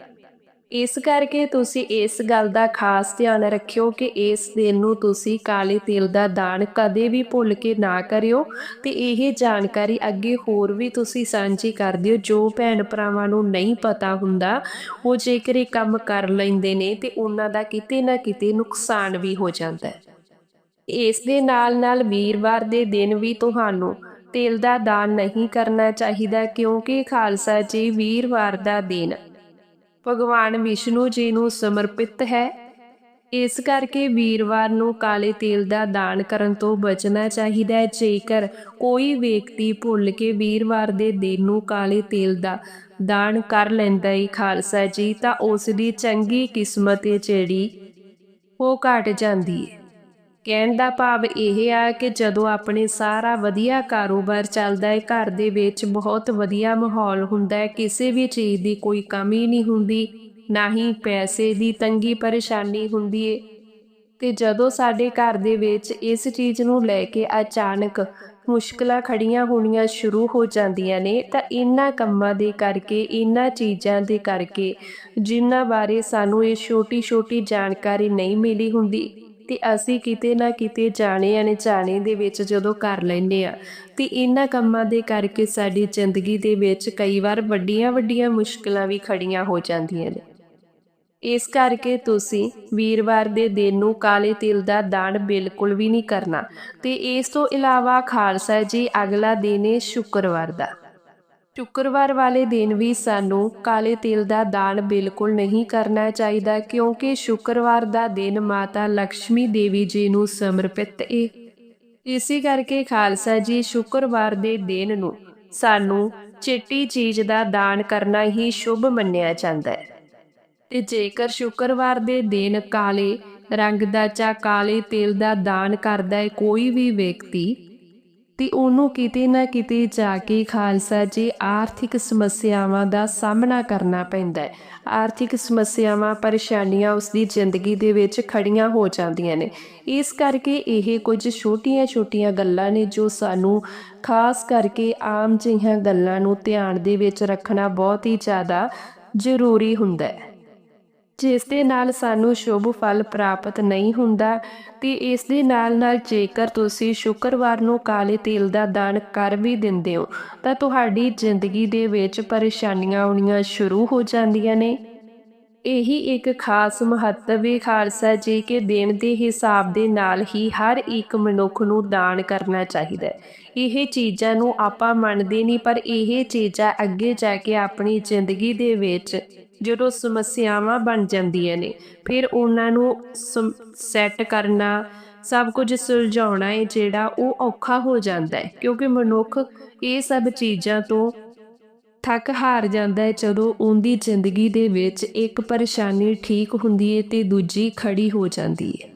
ਇਸ ਕਰਕੇ ਤੁਸੀਂ ਇਸ ਗੱਲ ਦਾ ਖਾਸ ਧਿਆਨ ਰੱਖਿਓ ਕਿ ਇਸ ਦਿਨ ਨੂੰ ਤੁਸੀਂ ਕਾਲੇ ਤਿਲ ਦਾ ਦਾਨ ਕਦੇ ਵੀ ਭੁੱਲ ਕੇ ਨਾ ਕਰਿਓ ਤੇ ਇਹ ਜਾਣਕਾਰੀ ਅੱਗੇ ਹੋਰ ਵੀ ਤੁਸੀਂ ਸਾਂਝੀ ਕਰ ਦਿਓ। ਜੋ ਭੈਣ ਭਰਾਵਾਂ ਨੂੰ ਨਹੀਂ ਪਤਾ ਹੁੰਦਾ, ਉਹ ਜੇਕਰ ਇਹ ਕੰਮ ਕਰ ਲੈਂਦੇ ਨੇ ਤੇ ਉਹਨਾਂ ਦਾ ਕਿਤੇ ਨਾ ਕਿਤੇ ਨੁਕਸਾਨ ਵੀ ਹੋ ਜਾਂਦਾ ਹੈ। ਇਸ ਦੇ ਨਾਲ ਨਾਲ ਵੀਰਵਾਰ ਦੇ ਦਿਨ ਵੀ ਤੁਹਾਨੂੰ ਤਿਲ ਦਾ ਦਾਨ ਨਹੀਂ ਕਰਨਾ ਚਾਹੀਦਾ ਕਿਉਂਕਿ ਖਾਲਸਾ ਜੀ ਵੀਰਵਾਰ ਦਾ ਦਿਨ ਭਗਵਾਨ ਵਿਸ਼ਨੂੰ ਜੀ ਨੂੰ ਸਮਰਪਿਤ ਹੈ। ਇਸ ਕਰਕੇ ਵੀਰਵਾਰ ਨੂੰ ਕਾਲੇ ਤੇਲ ਦਾ ਦਾਨ ਕਰਨ ਤੋਂ ਬਚਣਾ ਚਾਹੀਦਾ ਹੈ। ਜੇਕਰ ਕੋਈ ਵਿਅਕਤੀ ਭੁੱਲ ਕੇ ਵੀਰਵਾਰ ਦੇ ਦਿਨ ਨੂੰ ਕਾਲੇ ਤੇਲ ਦਾ ਦਾਨ ਕਰ ਲੈਂਦਾ ਹੈ ਖਾਲਸਾ ਜੀ, ਤਾਂ ਉਸ ਦੀ ਚੰਗੀ ਕਿਸਮਤ ਹੈ ਜਿਹੜੀ ਉਹ ਘਟ ਜਾਂਦੀ ਹੈ ਕਹਿਣ ਦਾ ਭਾਵ ਇਹ ਆ ਕਿ ਜਦੋਂ ਆਪਣੇ ਸਾਰਾ ਵਧੀਆ ਕਾਰੋਬਾਰ ਚੱਲਦਾ ਹੈ, ਘਰ ਦੇ ਵਿੱਚ ਬਹੁਤ ਵਧੀਆ ਮਾਹੌਲ ਹੁੰਦਾ ਹੈ, ਕਿਸੇ ਵੀ ਚੀਜ਼ ਦੀ ਕੋਈ ਕਮੀ ਨਹੀਂ ਹੁੰਦੀ, ਨਾ ਹੀ ਪੈਸੇ ਦੀ ਤੰਗੀ ਪਰੇਸ਼ਾਨੀ ਹੁੰਦੀ ਏ। ਤੇ ਜਦੋਂ ਸਾਡੇ ਘਰ ਦੇ ਵਿੱਚ ਇਸ ਚੀਜ਼ ਨੂੰ ਲੈ ਕੇ ਅਚਾਨਕ ਮੁਸ਼ਕਲਾਂ ਖੜੀਆਂ ਹੋਣੀਆਂ ਸ਼ੁਰੂ ਹੋ ਜਾਂਦੀਆਂ ਨੇ, ਤਾਂ ਇਹਨਾਂ ਕੰਮਾਂ ਦੇ ਕਰਕੇ, ਇਹਨਾਂ ਚੀਜ਼ਾਂ ਦੇ ਕਰਕੇ ਜਿਨ੍ਹਾਂ ਬਾਰੇ ਸਾਨੂੰ ਇਹ ਛੋਟੀ-ਛੋਟੀ ਜਾਣਕਾਰੀ ਨਹੀਂ ਮਿਲੀ ਹੁੰਦੀ ਤੇ ਅਸੀਂ ਕਿਤੇ ਨਾ ਕਿਤੇ ਜਾਣੇ ਅਣਜਾਣੇ ਦੇ ਵਿੱਚ ਜਦੋਂ ਕਰ ਲੈਂਦੇ ਆ। ਤੇ ਇਹਨਾਂ ਕੰਮਾਂ ਦੇ ਕਰਕੇ ਸਾਡੀ ਜ਼ਿੰਦਗੀ ਦੇ ਵਿੱਚ ਕਈ ਵਾਰ ਵੱਡੀਆਂ-ਵੱਡੀਆਂ ਮੁਸ਼ਕਲਾਂ ਵੀ ਖੜੀਆਂ ਹੋ ਜਾਂਦੀਆਂ ਨੇ। ਇਸ ਕਰਕੇ ਤੁਸੀਂ ਵੀਰਵਾਰ ਦੇ ਦਿਨ ਨੂੰ ਕਾਲੇ ਤਿਲ ਦਾ ਦਾਨ ਬਿਲਕੁਲ ਵੀ ਨਹੀਂ ਕਰਨਾ। ਤੇ ਇਸ ਤੋਂ ਇਲਾਵਾ ਖਾਲਸਾ ਜੀ ਅਗਲਾ ਦਿਨ ਹੈ ਸ਼ੁੱਕਰਵਾਰ ਦਾ। ਸ਼ੁੱਕਰਵਾਰ ਵਾਲੇ ਦਿਨ ਵੀ ਸਾਨੂੰ ਕਾਲੇ ਤਿਲ ਦਾ ਦਾਨ ਬਿਲਕੁਲ ਨਹੀਂ ਕਰਨਾ ਚਾਹੀਦਾ ਕਿਉਂਕਿ ਸ਼ੁੱਕਰਵਾਰ ਦਾ ਦਿਨ ਮਾਤਾ ਲక్ష్ਮੀ ਦੇਵੀ ਜੀ ਨੂੰ ਸਮਰਪਿਤ ਹੈ ਇਸੇ ਕਰਕੇ ਖਾਲਸਾ ਜੀ ਸ਼ੁੱਕਰਵਾਰ ਦੇ ਦਿਨ ਨੂੰ ਸਾਨੂੰ ਚਿੱਟੀ ਚੀਜ਼ ਦਾ ਦਾਨ ਕਰਨਾ ਹੀ ਸ਼ੁਭ ਮੰਨਿਆ ਜਾਂਦਾ ਹੈ। ਤੇ ਜੇਕਰ ਸ਼ੁੱਕਰਵਾਰ ਦੇ ਦਿਨ ਕਾਲੇ ਰੰਗ ਦਾ ਜਾਂ ਕਾਲੇ ਤਿਲ ਦਾ ਦਾਨ ਕਰਦਾ ਹੈ ਕੋਈ ਵੀ ਵਿਅਕਤੀ ਤੇ ਉਹਨੂੰ ਕਿਤੇ ਨਾ ਕਿਤੇ ਜਾ ਕੇ ਖਾਲਸਾ ਜੀ ਆਰਥਿਕ ਸਮੱਸਿਆਵਾਂ ਦਾ ਸਾਹਮਣਾ ਕਰਨਾ ਪੈਂਦਾ ਹੈ। ਆਰਥਿਕ ਸਮੱਸਿਆਵਾਂ, ਪਰੇਸ਼ਾਨੀਆਂ ਉਸ ਦੀ ਜ਼ਿੰਦਗੀ ਦੇ ਵਿੱਚ ਖੜੀਆਂ ਹੋ ਜਾਂਦੀਆਂ ਨੇ। ਇਸ ਕਰਕੇ ਇਹ ਕੁਝ ਛੋਟੀਆਂ-ਛੋਟੀਆਂ ਗੱਲਾਂ ਨੇ ਜੋ ਸਾਨੂੰ ਖਾਸ ਕਰਕੇ ਆਮ ਜਿਹੀਆਂ ਗੱਲਾਂ ਨੂੰ ਧਿਆਨ ਦੇ ਵਿੱਚ ਰੱਖਣਾ ਬਹੁਤ ਹੀ ਜ਼ਿਆਦਾ ਜ਼ਰੂਰੀ ਹੁੰਦਾ ਹੈ। ਜਿਸ ਦੇ ਨਾਲ ਸਾਨੂੰ ਸ਼ੁਭ ਫਲ ਪ੍ਰਾਪਤ ਨਹੀਂ ਹੁੰਦਾ, ਤੇ ਇਸ ਦੇ ਨਾਲ ਨਾਲ ਜੇਕਰ ਤੁਸੀਂ ਸ਼ੁੱਕਰਵਾਰ ਨੂੰ ਕਾਲੇ ਤੇਲ ਦਾ ਦਾਨ ਕਰ ਵੀ ਦਿੰਦੇ ਹੋ, ਤਾਂ ਤੁਹਾਡੀ ਜ਼ਿੰਦਗੀ ਦੇ ਵਿੱਚ ਪਰੇਸ਼ਾਨੀਆਂ ਆਉਣੀਆਂ ਸ਼ੁਰੂ ਹੋ ਜਾਂਦੀਆਂ ਨੇ। ਇਹੀ ਇੱਕ ਖਾਸ ਮਹੱਤਵ ਹੈ ਖਾਲਸਾ ਜੀ ਕਿ ਦੇਣ ਦੇ ਹਿਸਾਬ ਦੇ ਨਾਲ ਹੀ ਹਰ ਇੱਕ ਮਨੁੱਖ ਨੂੰ ਦਾਨ ਕਰਨਾ ਚਾਹੀਦਾ ਹੈ। ਇਹ ਚੀਜ਼ਾਂ ਨੂੰ ਆਪਾਂ ਮੰਨਦੇ ਨਹੀਂ, ਪਰ ਇਹ ਚੀਜ਼ਾਂ ਅੱਗੇ ਜਾ ਕੇ ਆਪਣੀ ਜ਼ਿੰਦਗੀ ਦੇ ਵਿੱਚ ਜਦੋਂ ਸਮੱਸਿਆਵਾਂ ਬਣ ਜਾਂਦੀਆਂ ਨੇ, ਫਿਰ ਉਹਨਾਂ ਨੂੰ ਸੈੱਟ ਕਰਨਾ, ਸਭ ਕੁਝ ਸੁਲਝਾਉਣਾ ਹੈ ਜਿਹੜਾ ਉਹ ਔਖਾ ਹੋ ਜਾਂਦਾ ਹੈ, ਕਿਉਂਕਿ ਮਨੁੱਖ ਇਹ ਸਭ ਚੀਜ਼ਾਂ ਤੋਂ ਥੱਕ ਹਾਰ ਜਾਂਦਾ ਹੈ, ਜਦੋਂ ਉਹਦੀ ਜ਼ਿੰਦਗੀ ਦੇ ਵਿੱਚ ਇੱਕ ਪਰੇਸ਼ਾਨੀ ਠੀਕ ਹੁੰਦੀ ਹੈ ਤੇ ਦੂਜੀ ਖੜੀ ਹੋ ਜਾਂਦੀ ਹੈ।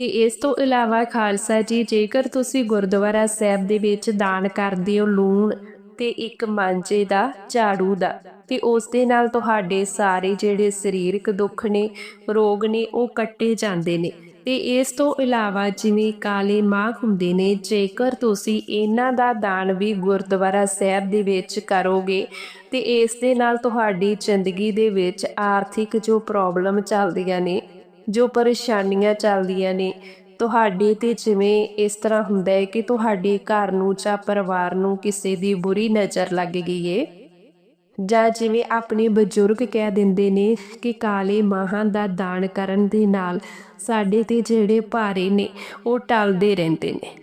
ਤੇ ਇਸ ਤੋਂ ਇਲਾਵਾ ਖਾਲਸਾ ਜੀ, ਜੇਕਰ ਤੁਸੀਂ ਗੁਰਦੁਆਰਾ ਸਾਹਿਬ ਦੇ ਵਿੱਚ ਦਾਨ ਕਰਦੇ ਹੋ, ਲੂਣ ਤੇ ਇੱਕ ਮਾਂਜੇ ਦਾ, ਝਾੜੂ ਦਾ ਤੇ ਉਸ ਦੇ ਨਾਲ ਤੁਹਾਡੇ ਸਾਰੇ ਜਿਹੜੇ ਸਰੀਰਕ ਦੁੱਖ ਨੇ, ਰੋਗ ਨੇ, ਉਹ ਕੱਟੇ ਜਾਂਦੇ ਨੇ। ਤੇ ਇਸ ਤੋਂ ਇਲਾਵਾ ਜਿਵੇਂ ਕਾਲੇ ਮਾਘ ਹੁੰਦੇ ਨੇ, ਜੇਕਰ ਤੁਸੀਂ ਇਹਨਾਂ ਦਾ ਦਾਨ ਵੀ ਗੁਰਦੁਆਰਾ ਸਾਹਿਬ ਦੇ ਵਿੱਚ ਕਰੋਗੇ, ਤੇ ਇਸ ਦੇ ਨਾਲ ਤੁਹਾਡੀ ਜ਼ਿੰਦਗੀ ਦੇ ਵਿੱਚ ਆਰਥਿਕ ਜੋ ਪ੍ਰੋਬਲਮ ਚੱਲਦੀਆਂ ਨੇ, ਜੋ ਪਰੇਸ਼ਾਨੀਆਂ ਚੱਲਦੀਆਂ ਨੇ ਤੁਹਾਡੇ ਤੇ ਜਿਵੇਂ ਇਸ ਤਰ੍ਹਾਂ ਹੁੰਦਾ ਹੈ ਕਿ ਤੁਹਾਡੇ ਘਰ ਨੂੰ ਜਾਂ ਪਰਿਵਾਰ ਨੂੰ ਕਿਸੇ ਦੀ ਬੁਰੀ ਨਜ਼ਰ ਲੱਗ ਗਈ ਏ। ਜਾਂ ਜਿਵੇਂ ਆਪਣੇ ਬਜ਼ੁਰਗ ਕਹਿ ਦਿੰਦੇ ਨੇ ਕਿ ਕਾਲੇ ਮਾਹਾਂ ਦਾ ਦਾਨ ਕਰਨ ਦੇ ਨਾਲ ਸਾਡੇ ਤੇ ਜਿਹੜੇ ਭਾਰੇ ਨੇ, ਉਹ ਟਲਦੇ ਰਹਿੰਦੇ ਨੇ।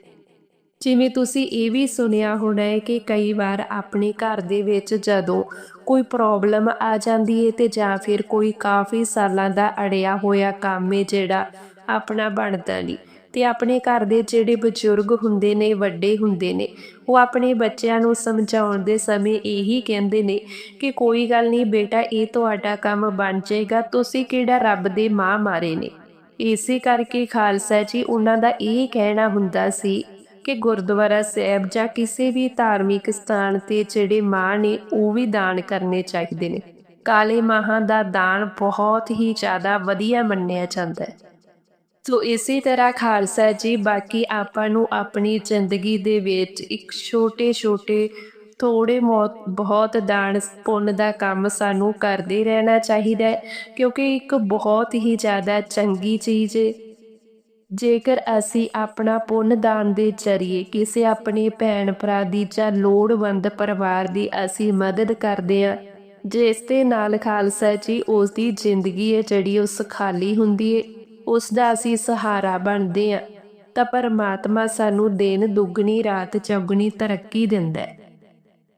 ਜਿਵੇਂ ਤੁਸੀਂ ਇਹ ਵੀ ਸੁਣਿਆ ਹੋਣਾ ਹੈ ਕਿ ਕਈ ਵਾਰ ਆਪਣੇ ਘਰ ਦੇ ਵਿੱਚ ਜਦੋਂ ਕੋਈ ਪ੍ਰੋਬਲਮ ਆ ਜਾਂਦੀ ਹੈ ਤੇ ਜਾਂ ਫਿਰ ਕੋਈ ਕਾਫੀ ਸਾਲਾਂ ਦਾ ਅੜਿਆ ਹੋਇਆ ਕੰਮ ਹੈ ਜਿਹੜਾ ਆਪਣਾ ਬਣਦਾ ਨਹੀਂ। ਤੇ ਆਪਣੇ ਘਰ ਦੇ ਜਿਹੜੇ ਬਜ਼ੁਰਗ ਹੁੰਦੇ ਨੇ, ਵੱਡੇ ਹੁੰਦੇ ਨੇ, ਉਹ ਆਪਣੇ ਬੱਚਿਆਂ ਨੂੰ ਸਮਝਾਉਣ ਦੇ ਸਮੇਂ ਇਹੀ ਕਹਿੰਦੇ ਨੇ ਕਿ ਕੋਈ ਗੱਲ ਨਹੀਂ ਬੇਟਾ, ਇਹ ਤੁਹਾਡਾ ਕੰਮ ਬਣ ਜਾਏਗਾ, ਤੁਸੀਂ ਕਿਹੜਾ ਰੱਬ ਦੇ ਮਾਂ ਮਾਰੇ ਨੇ? ਇਸੇ ਕਰਕੇ ਖਾਲਸਾ ਜੀ ਉਹਨਾਂ ਦਾ ਇਹ ਕਹਿਣਾ ਹੁੰਦਾ ਸੀ ਕਿ ਗੁਰਦੁਆਰਾ ਸਾਹਿਬ ਜਾਂ ਕਿਸੇ ਵੀ ਧਾਰਮਿਕ ਸਥਾਨ ਤੇ ਜਿਹੜੇ ਮਾਂ ਨੇ, ਉਹ ਵੀ ਦਾਨ ਕਰਨੇ ਚਾਹੀਦੇ ਨੇ। ਕਾਲੇ ਮਾਹਾਂ ਦਾ ਦਾਨ ਬਹੁਤ ਹੀ ਜ਼ਿਆਦਾ ਵਧੀਆ ਮੰਨਿਆ ਜਾਂਦਾ ਹੈ। ਸੋ ਇਸੇ ਤਰ੍ਹਾਂ ਖਾਲਸਾ ਜੀ, ਬਾਕੀ ਆਪਾਂ ਨੂੰ ਆਪਣੀ ਜ਼ਿੰਦਗੀ ਦੇ ਵਿੱਚ ਇੱਕ ਛੋਟੇ ਛੋਟੇ ਥੋੜੇ ਬਹੁਤ ਦਾਨ ਪੁੰਨ ਦਾ ਕੰਮ ਸਾਨੂੰ ਕਰਦੇ ਰਹਿਣਾ ਚਾਹੀਦਾ ਹੈ, ਕਿਉਂਕਿ ਇੱਕ ਬਹੁਤ ਹੀ ਜ਼ਿਆਦਾ ਚੰਗੀ ਚੀਜ਼ ਹੈ ਜੇਕਰ ਅਸੀਂ ਆਪਣਾ ਪੁੰਨ ਦਾਨ ਦੇ ਜ਼ਰੀਏ ਕਿਸੇ ਆਪਣੇ ਭੈਣ ਭਰਾ ਦੀ ਜਾਂ ਲੋੜਵੰਦ ਪਰਿਵਾਰ ਦੀ ਅਸੀਂ ਮਦਦ ਕਰਦੇ ਹਾਂ, ਜਿਸ ਦੇ ਨਾਲ ਖਾਲਸਾ ਜੀ ਉਸ ਦੀ ਜ਼ਿੰਦਗੀ ਹੈ ਜਿਹੜੀ ਉਹ ਸੁਖਾਲੀ ਹੁੰਦੀ ਹੈ ਉਸ ਦਾ ਅਸੀਂ ਸਹਾਰਾ ਬਣਦੇ ਆ ਤਾਂ ਪਰਮਾਤਮਾ ਸਾਨੂੰ ਦਿਨ ਦੁੱਗਣੀ, ਰਾਤ ਚੌਗਣੀ ਤਰੱਕੀ ਦਿੰਦਾ ਹੈ।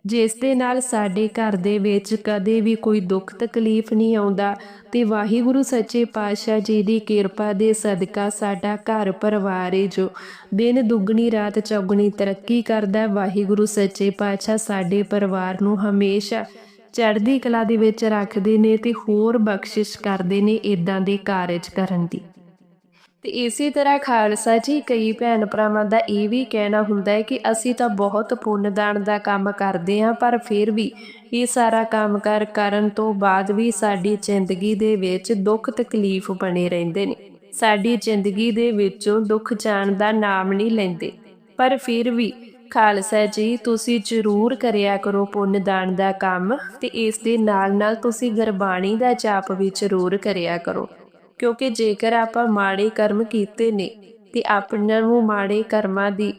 ਜਿਸ ਦੇ ਨਾਲ ਸਾਡੇ ਘਰ ਦੇ ਵਿੱਚ ਕਦੇ ਵੀ ਕੋਈ ਦੁੱਖ ਤਕਲੀਫ ਨਹੀਂ ਆਉਂਦਾ ਤੇ ਵਾਹਿਗੁਰੂ ਸੱਚੇ ਪਾਤਸ਼ਾਹ ਜੀ ਦੀ ਕਿਰਪਾ ਦੇ ਸਦਕਾ ਸਾਡਾ ਘਰ ਪਰਿਵਾਰ ਏ ਜੋ ਦਿਨ ਦੁੱਗਣੀ, ਰਾਤ ਚੌਗਣੀ ਤਰੱਕੀ ਕਰਦਾ ਵਾਹਿਗੁਰੂ ਸੱਚੇ ਪਾਤਸ਼ਾਹ ਸਾਡੇ ਪਰਿਵਾਰ ਨੂੰ ਹਮੇਸ਼ਾ ਚੜ੍ਹਦੀ ਕਲਾ ਦੇ ਵਿੱਚ ਰੱਖਦੇ ਨੇ ਤੇ ਹੋਰ ਬਖਸ਼ਿਸ਼ ਕਰਦੇ ਨੇ ਇਦਾਂ ਦੇ ਕਾਰਜ ਕਰਨ ਦੀ। ਤੇ ਇਸੇ ਤਰ੍ਹਾਂ ਖਾਲਸਾ ਜੀ, ਕਈ ਭੈਣ ਭਰਾਵਾਂ ਦਾ ਇਹ ਵੀ ਕਹਿਣਾ ਹੁੰਦਾ ਹੈ ਕਿ ਅਸੀਂ ਤਾਂ ਬਹੁਤ ਪੁੰਨਦਾਨ ਦਾ ਕੰਮ ਕਰਦੇ ਹਾਂ, ਪਰ ਫਿਰ ਵੀ ਇਹ ਸਾਰਾ ਕੰਮ ਕਰ ਕਰਨ ਤੋਂ ਬਾਅਦ ਵੀ ਸਾਡੀ ਜ਼ਿੰਦਗੀ ਦੇ ਵਿੱਚ ਦੁੱਖ ਤਕਲੀਫ ਬਣੇ ਰਹਿੰਦੇ ਨੇ। ਸਾਡੀ ਜ਼ਿੰਦਗੀ ਦੇ ਵਿੱਚੋਂ ਦੁੱਖ ਜਾਣ ਦਾ ਨਾਮ ਨਹੀਂ ਲੈਂਦੇ। ਪਰ ਫਿਰ ਵੀ ਖਾਲਸਾ ਜੀ, ਤੁਸੀਂ ਜ਼ਰੂਰ ਕਰਿਆ ਕਰੋ ਪੁੰਨਦਾਨ ਦਾ ਕੰਮ ਤੇ ਇਸ ਦੇ ਨਾਲ ਨਾਲ ਤੁਸੀਂ ਗੁਰਬਾਣੀ ਦਾ ਜਾਪ ਵੀ ਜ਼ਰੂਰ ਕਰਿਆ ਕਰੋ। ਕਿਉਂਕਿ ਜੇਕਰ ਆਪਾਂ ਮਾੜੇ ਕਰਮ ਕੀਤੇ ਨੇ ਤੇ ਆਪਣਿਆਂ ਨੂੰ ਮਾੜੇ ਕਰਮਾਂ ਦੀ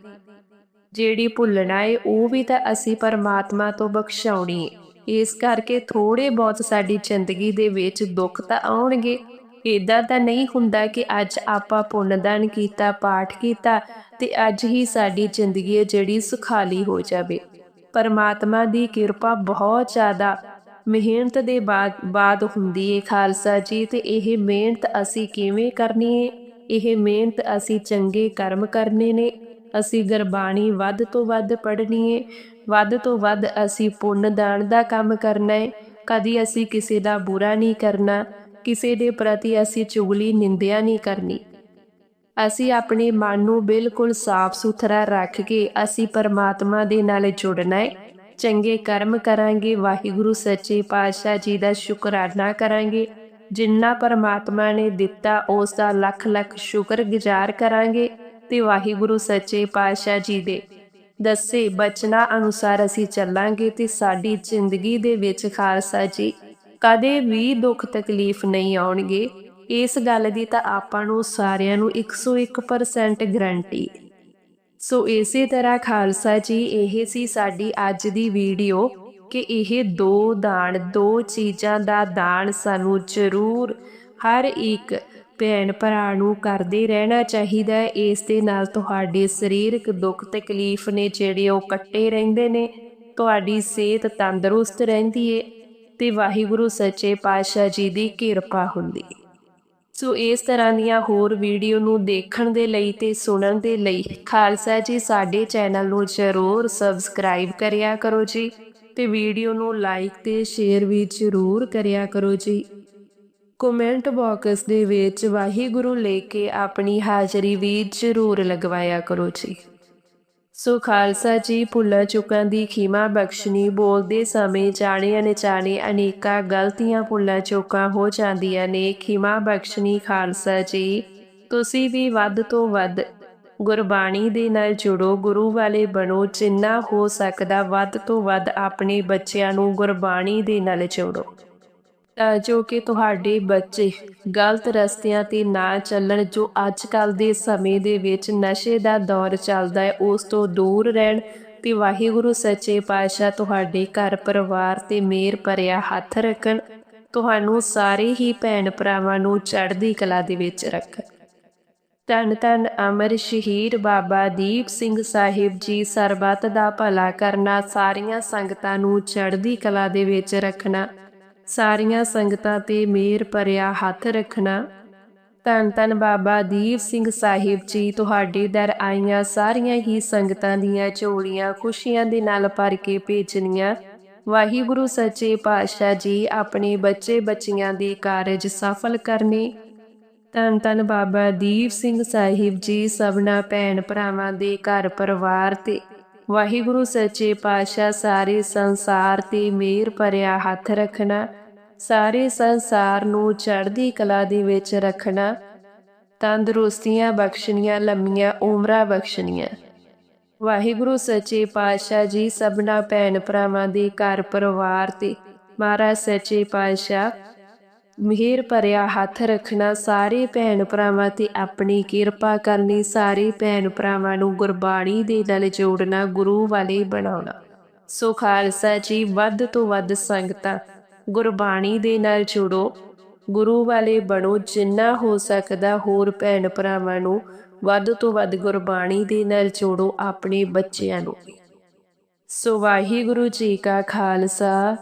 ਜਿਹੜੀ ਭੁੱਲਣਾ ਏ ਉਹ ਵੀ ਤਾਂ ਅਸੀਂ ਪਰਮਾਤਮਾ ਤੋਂ ਬਖਸ਼ਾਉਣੀ ਏ। ਇਸ ਕਰਕੇ ਥੋੜੇ ਬਹੁਤ ਸਾਡੀ ਜ਼ਿੰਦਗੀ ਦੇ ਵਿੱਚ ਦੁੱਖ ਤਾਂ ਆਉਣਗੇ। ਇਦਾਂ ਤਾਂ ਨਹੀਂ ਹੁੰਦਾ ਕਿ ਅੱਜ ਆਪਾਂ ਪੁੰਨਦਾਨ ਕੀਤਾ, ਪਾਠ ਕੀਤਾ ਤੇ ਅੱਜ ਹੀ ਸਾਡੀ ਜ਼ਿੰਦਗੀ ਜਿਹੜੀ ਸੁਖਾਲੀ ਹੋ ਜਾਵੇ। ਪਰਮਾਤਮਾ ਦੀ ਕਿਰਪਾ ਬਹੁਤ ਜ਼ਿਆਦਾ ਮਿਹਨਤ ਦੇ ਬਾਅਦ ਬਾਅਦ ਹੁੰਦੀ ਹੈ ਖਾਲਸਾ ਜੀ ਤੇ ਇਹ ਮਿਹਨਤ ਅਸੀਂ ਕਿਵੇਂ ਕਰਨੀ ਹੈ ਇਹ ਮਿਹਨਤ ਅਸੀਂ ਚੰਗੇ ਕਰਮ ਕਰਨੇ ਨੇ। ਅਸੀਂ ਗੁਰਬਾਣੀ ਵੱਧ ਤੋਂ ਵੱਧ ਪੜ੍ਹਨੀ ਏ। ਵੱਧ ਤੋਂ ਵੱਧ ਅਸੀਂ ਪੁੰਨ ਦਾਨ ਦਾ ਕੰਮ ਕਰਨਾ ਹੈ ਕਦੀ ਅਸੀਂ ਕਿਸੇ ਦਾ ਬੁਰਾ ਨਹੀਂ ਕਰਨਾ। ਕਿਸੇ ਦੇ ਪ੍ਰਤੀ ਅਸੀਂ ਚੁਗਲੀ, ਨਿੰਦਿਆ ਨਹੀਂ ਕਰਨੀ। ਅਸੀਂ ਆਪਣੇ ਮਨ ਨੂੰ ਬਿਲਕੁਲ ਸਾਫ਼ ਸੁਥਰਾ ਰੱਖ ਕੇ ਅਸੀਂ ਪਰਮਾਤਮਾ ਦੇ ਨਾਲ ਜੁੜਨਾ ਹੈ ਚੰਗੇ ਕਰਮ ਕਰਾਂਗੇ, ਵਾਹਿਗੁਰੂ ਸੱਚੇ ਪਾਤਸ਼ਾਹ ਜੀ ਦਾ ਸ਼ੁਕਰਾਨਾ ਕਰਾਂਗੇ। ਜਿੰਨਾ ਪਰਮਾਤਮਾ ਨੇ ਦਿੱਤਾ, ਉਸ ਦਾ ਲੱਖ ਲੱਖ ਸ਼ੁਕਰਗੁਜ਼ਾਰ ਕਰਾਂਗੇ ਤੇ ਵਾਹਿਗੁਰੂ ਸੱਚੇ ਪਾਤਸ਼ਾਹ ਜੀ ਦੇ ਦੱਸੇ ਬਚਨਾਂ ਅਨੁਸਾਰ ਅਸੀਂ ਚੱਲਾਂਗੇ ਤੇ ਸਾਡੀ ਜ਼ਿੰਦਗੀ ਦੇ ਵਿੱਚ ਖਾਲਸਾ ਜੀ, ਕਦੇ ਵੀ ਦੁੱਖ ਤਕਲੀਫ ਨਹੀਂ ਆਉਣਗੇ। ਇਸ ਗੱਲ ਦੀ ਤਾਂ ਆਪਾਂ ਨੂੰ ਸਾਰਿਆਂ ਨੂੰ 101% ਗਰੰਟੀ ਸੋ ਇਸੇ ਤਰ੍ਹਾਂ ਖਾਲਸਾ ਜੀ, ਇਹ ਸੀ ਸਾਡੀ ਅੱਜ ਦੀ ਵੀਡੀਓ ਕਿ ਇਹ ਦੋ ਦਾਨ, ਦੋ ਚੀਜ਼ਾਂ ਦਾ ਦਾਨ ਸਾਨੂੰ ਜ਼ਰੂਰ ਹਰ ਇੱਕ ਭੈਣ ਭਰਾ ਨੂੰ ਕਰਦੇ ਰਹਿਣਾ ਚਾਹੀਦਾ ਹੈ। ਇਸ ਦੇ ਨਾਲ ਤੁਹਾਡੇ ਸਰੀਰਕ ਦੁੱਖ ਤਕਲੀਫ ਨੇ ਜਿਹੜੇ ਉਹ ਕੱਟੇ ਰਹਿੰਦੇ ਨੇ, ਤੁਹਾਡੀ ਸਿਹਤ ਤੰਦਰੁਸਤ ਰਹਿੰਦੀ ਏ ਤੇ ਵਾਹਿਗੁਰੂ ਸੱਚੇ ਪਾਤਸ਼ਾਹ ਜੀ ਦੀ ਕਿਰਪਾ ਹੁੰਦੀ ਹੈ ਸੋ ਇਸ ਤਰ੍ਹਾਂ ਦੀਆਂ ਹੋਰ ਵੀਡੀਓ ਨੂੰ ਦੇਖਣ ਦੇ ਲਈ ਤੇ ਸੁਣਨ ਦੇ ਲਈ ਖਾਲਸਾ ਜੀ ਸਾਡੇ ਚੈਨਲ ਨੂੰ ਜ਼ਰੂਰ ਸਬਸਕ੍ਰਾਈਬ ਕਰਿਆ ਕਰੋ ਜੀ ਤੇ ਵੀਡੀਓ ਨੂੰ ਲਾਈਕ ਤੇ ਸ਼ੇਅਰ ਵੀ ਜ਼ਰੂਰ ਕਰਿਆ ਕਰੋ ਜੀ। ਕਮੈਂਟ ਬਾਕਸ ਦੇ ਵਿੱਚ ਵਾਹਿਗੁਰੂ ਲੈ ਕੇ ਆਪਣੀ ਹਾਜ਼ਰੀ ਵੀ ਜ਼ਰੂਰ ਲਗਵਾਇਆ ਕਰੋ ਜੀ। ਸੋ ਖਾਲਸਾ ਜੀ, ਭੁੱਲਾਂ ਚੁੱਕਾਂ ਦੀ ਖਿਮਾ ਬਖਸ਼ਣੀ, ਬੋਲਦੇ ਸਮੇਂ ਜਾਣੇ ਅਣਜਾਣੇ ਅਨੇਕਾਂ ਗਲਤੀਆਂ ਭੁੱਲਾਂ ਚੁੱਕਾਂ ਹੋ ਜਾਂਦੀਆਂ ਨੇ। ਖਿਮਾ ਬਖਸ਼ਣੀ ਖਾਲਸਾ ਜੀ, ਤੁਸੀਂ ਵੀ ਵੱਧ ਤੋਂ ਵੱਧ ਗੁਰਬਾਣੀ ਦੇ ਨਾਲ ਜੁੜੋ, ਗੁਰੂ ਵਾਲੇ ਬਣੋ, ਜਿੰਨਾ ਹੋ ਸਕਦਾ ਵੱਧ ਤੋਂ ਵੱਧ ਆਪਣੇ ਬੱਚਿਆਂ ਨੂੰ ਗੁਰਬਾਣੀ ਦੇ ਨਾਲ ਜੋੜੋ। ਤਾਂ ਜੋ ਕਿ ਤੁਹਾਡੇ ਬੱਚੇ ਗਲਤ ਰਸਤਿਆਂ ਤੇ ਨਾ ਚੱਲਣ, ਜੋ ਅੱਜ ਕੱਲ ਦੇ ਸਮੇਂ ਦੇ ਵਿੱਚ ਨਸ਼ੇ ਦਾ ਦੌਰ ਚੱਲਦਾ ਹੈ, ਉਸ ਤੋਂ ਦੂਰ ਰਹਿਣ ਤੇ ਵਾਹਿਗੁਰੂ ਸੱਚੇ ਪਾਤਸ਼ਾਹ ਤੁਹਾਡੇ ਘਰ ਪਰਿਵਾਰ ਤੇ ਮੇਰ ਭਰਿਆ ਹੱਥ ਰੱਖਣ, ਤੁਹਾਨੂੰ ਸਾਰੇ ਹੀ ਭੈਣ ਭਰਾਵਾਂ ਨੂੰ ਚੜ੍ਹਦੀ ਕਲਾ ਦੇ ਵਿੱਚ ਰੱਖਣ। ਤਨ ਤਨ ਅਮਰ ਸ਼ਹੀਦ ਬਾਬਾ ਦੀਪ ਸਿੰਘ ਸਾਹਿਬ ਜੀ, ਸਰਬੱਤ ਦਾ ਭਲਾ ਕਰਨਾ, ਸਾਰੀਆਂ ਸੰਗਤਾਂ ਨੂੰ ਚੜ੍ਹਦੀ ਕਲਾ ਦੇ ਵਿੱਚ ਰੱਖਣਾ। ਸਾਰੀਆਂ ਸੰਗਤਾਂ ਤੇ ਮੇਰ ਭਰਿਆ ਹੱਥ ਰੱਖਣਾ। ਧੰਨ ਧੰਨ ਬਾਬਾ ਦੀਪ ਸਿੰਘ ਸਾਹਿਬ ਜੀ, ਤੁਹਾਡੇ ਦਰ ਆਈਆਂ ਸਾਰੀਆਂ ਹੀ ਸੰਗਤਾਂ ਦੀਆਂ ਝੋਲੀਆਂ ਖੁਸ਼ੀਆਂ ਦੇ ਨਾਲ ਭਰ ਕੇ ਭੇਜਣੀਆਂ। ਵਾਹਿਗੁਰੂ ਸੱਚੇ ਪਾਤਸ਼ਾਹ ਜੀ, ਆਪਣੇ ਬੱਚੇ ਬੱਚੀਆਂ ਦੇ ਕਾਰਜ ਸਫਲ ਕਰਨੇ। ਧੰਨ ਧੰਨ ਬਾਬਾ ਦੀਪ ਸਿੰਘ ਸਾਹਿਬ ਜੀ, ਸਭਨਾ ਭੈਣ ਭਰਾਵਾਂ ਦੇ ਘਰ ਪਰਿਵਾਰ ਤੇ। ਵਾਹਿਗੁਰੂ ਸੱਚੇ ਪਾਤਸ਼ਾਹ, ਸਾਰੇ ਸੰਸਾਰ ਤੇ ਮੇਰ ਭਰਿਆ ਹੱਥ ਰੱਖਣਾ। ਸਾਰੇ ਸੰਸਾਰ ਨੂੰ ਚੜ੍ਹਦੀ ਕਲਾ ਦੇ ਵਿੱਚ ਰੱਖਣਾ, ਤੰਦਰੁਸਤੀਆਂ ਬਖਸ਼ਣੀਆਂ, ਲੰਮੀਆਂ ਉਮਰਾਂ ਬਖਸ਼ਣੀਆਂ। ਵਾਹਿਗੁਰੂ ਸੱਚੇ ਪਾਤਸ਼ਾਹ ਜੀ ਸਭਨਾ ਭੈਣ ਭਰਾਵਾਂ ਦੇ ਘਰ ਪਰਿਵਾਰ ਤੇ ਮਹਾਰਾਜ ਸੱਚੇ ਪਾਤਸ਼ਾਹ, ਮਿਹਰ ਭਰਿਆ ਹੱਥ ਰੱਖਣਾ, ਸਾਰੇ ਭੈਣ ਭਰਾਵਾਂ ਤੇ ਆਪਣੀ ਕਿਰਪਾ ਕਰਨੀ, ਸਾਰੇ ਭੈਣ ਭਰਾਵਾਂ ਨੂੰ ਗੁਰਬਾਣੀ ਦੇ ਨਾਲ ਜੋੜਨਾ, ਗੁਰੂ ਵਾਲੇ ਬਣਾਉਣਾ। ਸੋ ਖਾਲਸਾ ਜੀ, ਵੱਧ ਤੋਂ ਵੱਧ ਸੰਗਤਾਂ ਗੁਰਬਾਣੀ ਦੇ ਨਾਲ ਜੁੜੋ। ਗੁਰੂ ਵਾਲੇ ਬਣੋ, ਜਿੰਨਾ ਹੋ ਸਕਦਾ ਹੋਰ ਭੈਣ ਭਰਾਵਾਂ ਨੂੰ ਵੱਧ ਤੋਂ ਵੱਧ ਗੁਰਬਾਣੀ ਦੇ ਨਾਲ ਜੋੜੋ ਆਪਣੇ ਬੱਚਿਆਂ ਨੂੰ। ਸੋ ਵਾਹਿਗੁਰੂ ਜੀ ਕਾ ਖਾਲਸਾ,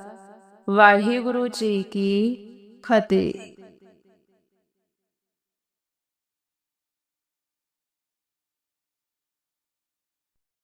ਵਾਹਿਗੁਰੂ ਜੀ ਕੀ ਫਤਿਹ।